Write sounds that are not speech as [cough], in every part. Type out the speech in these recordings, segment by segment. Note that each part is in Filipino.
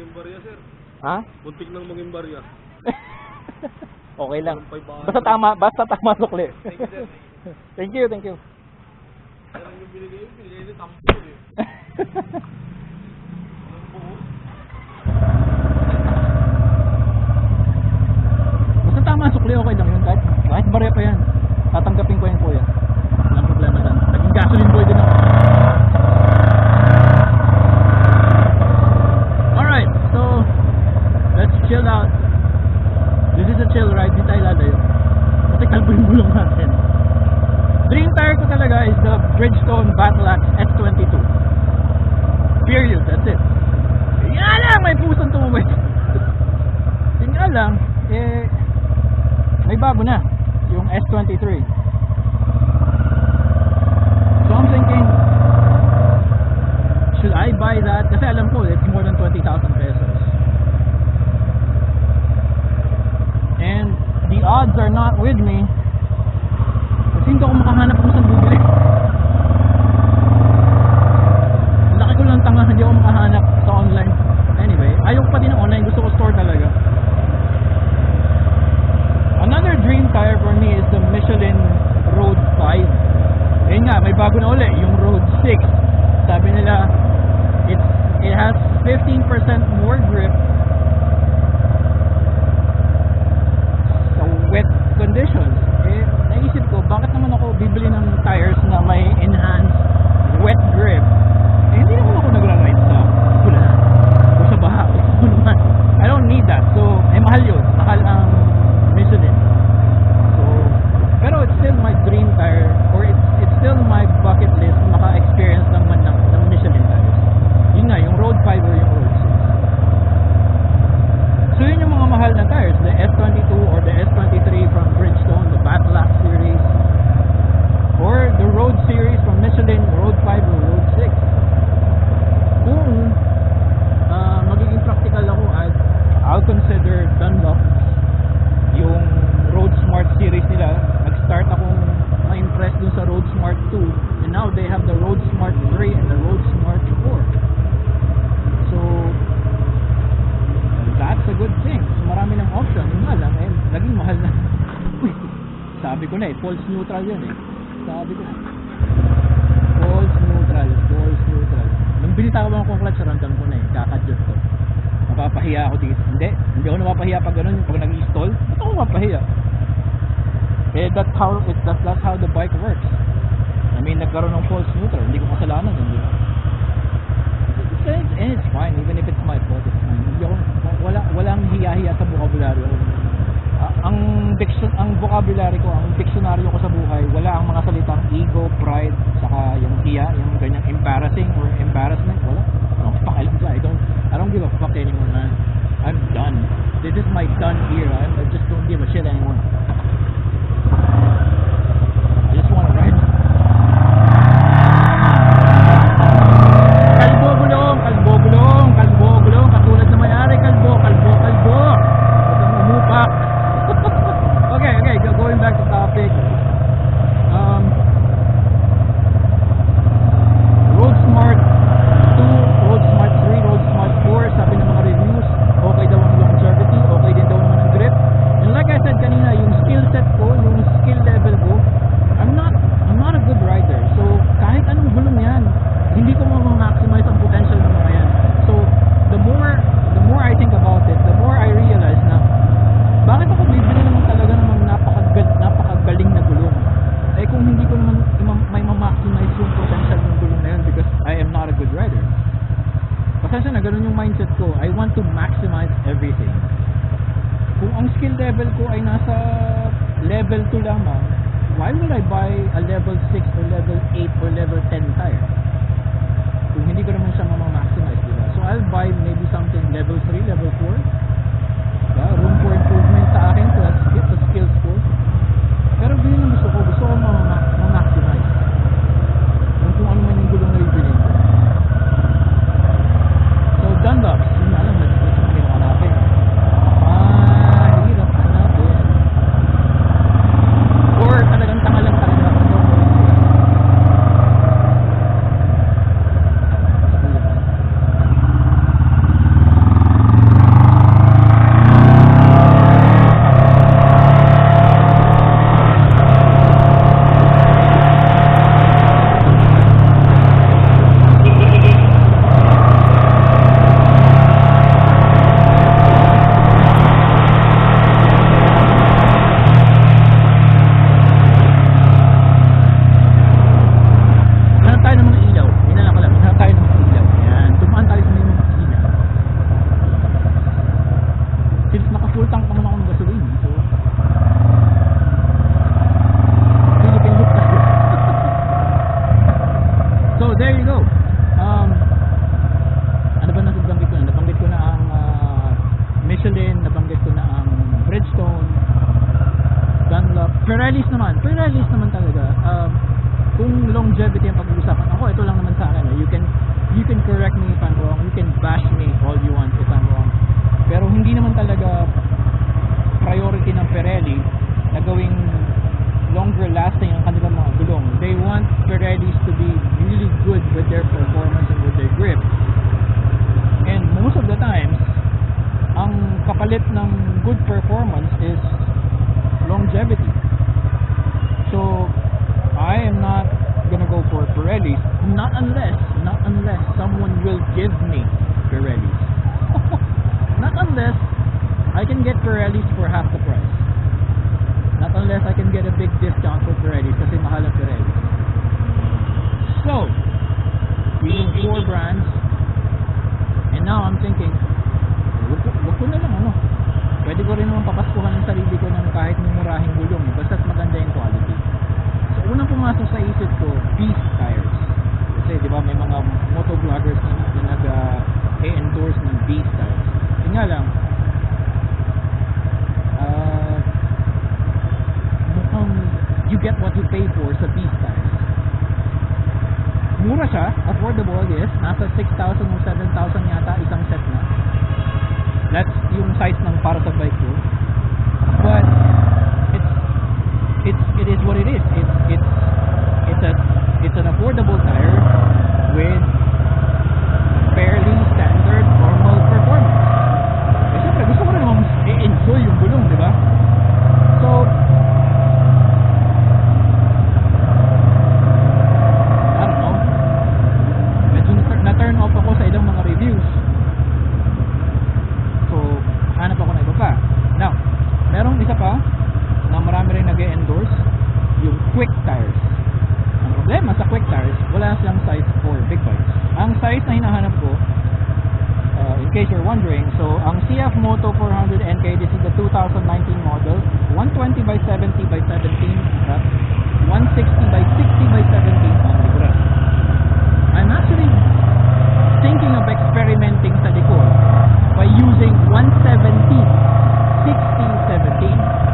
maging barya, sir. Ha? Buntik nang maging barya. [laughs] okay lang. Basta tama, basta tama sukli. Thank you, sir. [laughs] thank you, thank you. Pero yung binigay, binigay ni tampo eh. Basta tama sukli, okay lang yun. Kahit, kahit barya pa yan. Tatanggapin ko yan, kuya. lang, eh, may bago na, yung S23. So I'm thinking, should I buy that? Kasi alam ko, it's more than 20,000 pesos. And the odds are not with me. Kasi hindi ako makahanap kung saan neutral yan eh. Sabi ko. False neutral, false neutral. Nung binitawan ko clutch, ramdam ko na eh. Kakadyot ko. Napapahiya ako dito. Hindi, hindi ako napapahiya pag ganun. Pag nag-stall, ba't ako mapahiya? Eh, that's how, it, that's, that's how the bike works. I mean, nagkaroon ng false neutral. Hindi ko kasalanan, hindi ko. And it's fine, even if it's my fault, it's fine. Hindi ako, wala, walang hiya-hiya sa vocabulary ko ang diction, ang vocabulary ko, ang diksyonaryo ko sa buhay, wala ang mga salitang ego, pride, saka yung tiya, yung buy a level 6 or level 8 or level 10 tire kung hindi ko naman siya mamamaximize diba? so I'll buy maybe something level 3 level 4 diba? room for improvement sa akin to get the skills ko pero ganyan ang gusto ko gusto ko mga correct me if I'm wrong, you can bash me all you want if I'm wrong. Pero hindi naman talaga priority ng Pirelli na gawing longer lasting ang kanilang mga gulong. They want Pirellis to be really good with their performance and with their grip. And most of the times, ang kapalit ng good performance is longevity. mura siya, affordable, yes. Nasa 6,000 o 7,000 yata isang set na. That's yung size ng para sa bike ko. But it's it's it is what it is. It's it's it's a it's an affordable tire with size na hinahanap ko, uh, in case you're wondering, so ang CF Moto 400 NK, this is the 2019 model, 120 by 70 by 17, 160 by 60 by 17 ang likuran. I'm actually thinking of experimenting sa likod by using 170, 60, 17.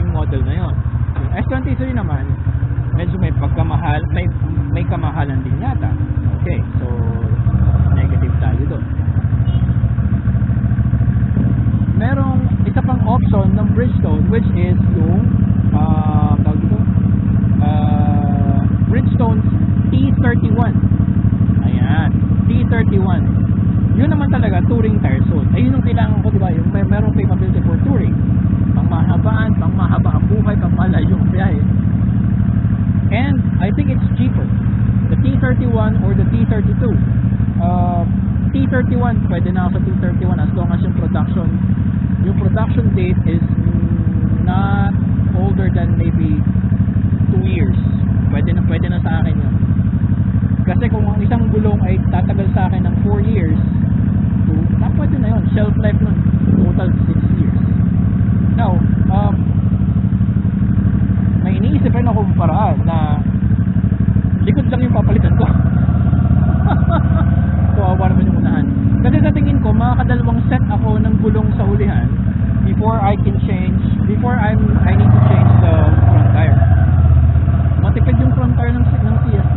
yung model na yon. Yung S23 naman, medyo may pagkamahal, may, may kamahalan din yata. Okay, so negative tayo doon. Merong isa pang option ng Bridgestone which is yung uh, tawag ito? Uh, ah, Bridgestone's T31. Ayan, T31. Yun naman talaga touring tire zone. Ayun yung kailangan ko, di ba? Yung may merong capability for touring malayong biyahe. And I think it's cheaper. The T31 or the T32. Uh, T31, pwede na ako sa T31 as long as yung production yung production date is not older than maybe 2 years. Pwede na pwede na sa akin yun. Kasi kung ang isang gulong ay tatagal sa akin ng 4 years, to, na pwede na yun. Shelf life nun, total 6 years. Now, um, may iniisip rin akong paraan na likod lang yung papalitan ko. [laughs] Kawawa naman yung unahan. Kasi sa tingin ko, makakadalawang set ako ng gulong sa hulihan before I can change, before I'm, I need to change the front tire. Matipid yung front tire ng, ng CS